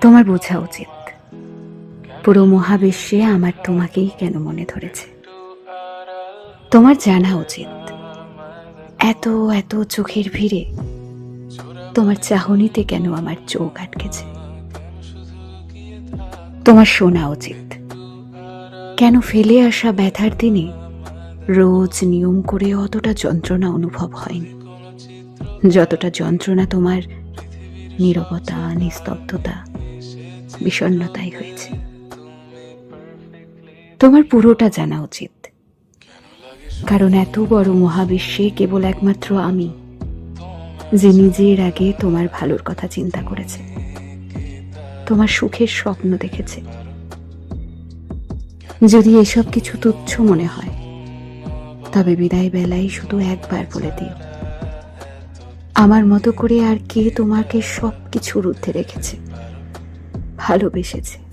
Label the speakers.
Speaker 1: তোমার বোঝা উচিত। পুরো মহাবিশ্বে আমার তোমাকেই কেন মনে ধরেছে? তোমার জানা উচিত। এত এত চোখের ভিড়ে তোমার চাহনিতে কেন আমার চোখ আটকেছে? তোমার শোনা উচিত। কেন ফেলে আসা ব্যথার দিনে রোজ নিয়ম করে অতটা যন্ত্রণা অনুভব হয়নি? যতটা যন্ত্রণা তোমার নীরবতা, নিস্তব্ধতা বিষণ্ণতাই হয়েছে। তোমার পুরোটা জানা উচিত। কারণ এত বড় মহাবিশ্বে কেবল একমাত্র আমি, যে নিজের আগে তোমার ভালোর কথা চিন্তা করেছে। তোমার সুখের স্বপ্ন দেখেছে। যদি এসব কিছু তুচ্ছ মনে হয়, তবে বিদায় বেলায় শুধু একবার বলে দিও। আমার মতো করে আর কে তোমাকে সব কিছুর ঊর্ধ্বে রেখেছে? ভালোবেসেছে।